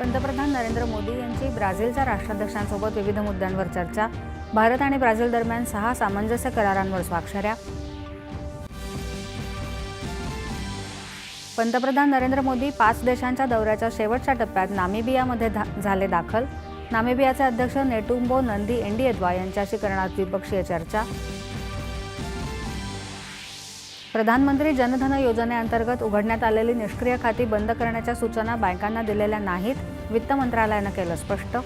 पंतप्रधान नरेंद्र मोदी यांची ब्राझीलच्या राष्ट्राध्यक्षांसोबत विविध मुद्द्यांवर चर्चा. भारत आणि ब्राझील दरम्यान सहा सामंजस्य करारांवर स्वाक्षऱ्या. पंतप्रधान नरेंद्र मोदी पाच देशांच्या दौऱ्याच्या शेवटच्या टप्प्यात नामिबियामध्ये धा- झाले दाखल. नामिबियाचे अध्यक्ष नेटुंबो नंदी एनडीएद्वा यांच्याशी करणार द्विपक्षीय चर्चा. प्रधानमंत्री जनधन योजनेअंतर्गत उघडण्यात आलेली निष्क्रिय खाती बंद करण्याच्या सूचना बँकांना दिलेल्या नाहीत वित्त मंत्रालयानं केलं स्पष्ट.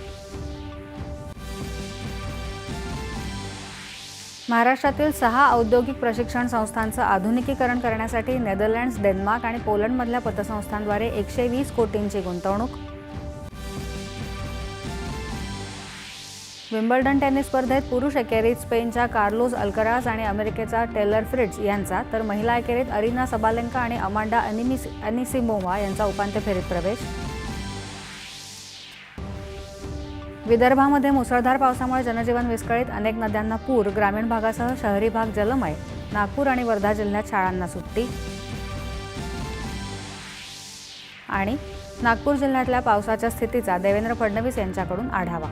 महाराष्ट्रातील सहा औद्योगिक प्रशिक्षण संस्थांचं आधुनिकीकरण करण्यासाठी नेदरलँड्स डेन्मार्क आणि पोलंडमधल्या पतसंस्थांद्वारे एकशे वीस कोटींची गुंतवणूक विम्बल्डन टेनिस स्पर्धेत पुरुष एकेरीत स्पेनच्या कार्लोस अल्कराज आणि अमेरिकेचा टेलर फ्रिट्ज यांचा तर महिला एकेरीत अरिना सबालेंका आणि अमांडा अनिमिस अनिसिमोवा यांचा उपांत्य फेरीत प्रवेश. विदर्भामध्ये मुसळधार पावसामुळे जनजीवन विस्कळीत. अनेक नद्यांना पूर ग्रामीण भागासह शहरी भाग जलमय. नागपूर आणि वर्धा जिल्ह्यात शाळांना सुट्टी. आणि नागपूर जिल्ह्यातल्या पावसाच्या स्थितीचा देवेंद्र फडणवीस यांच्याकडून आढावा.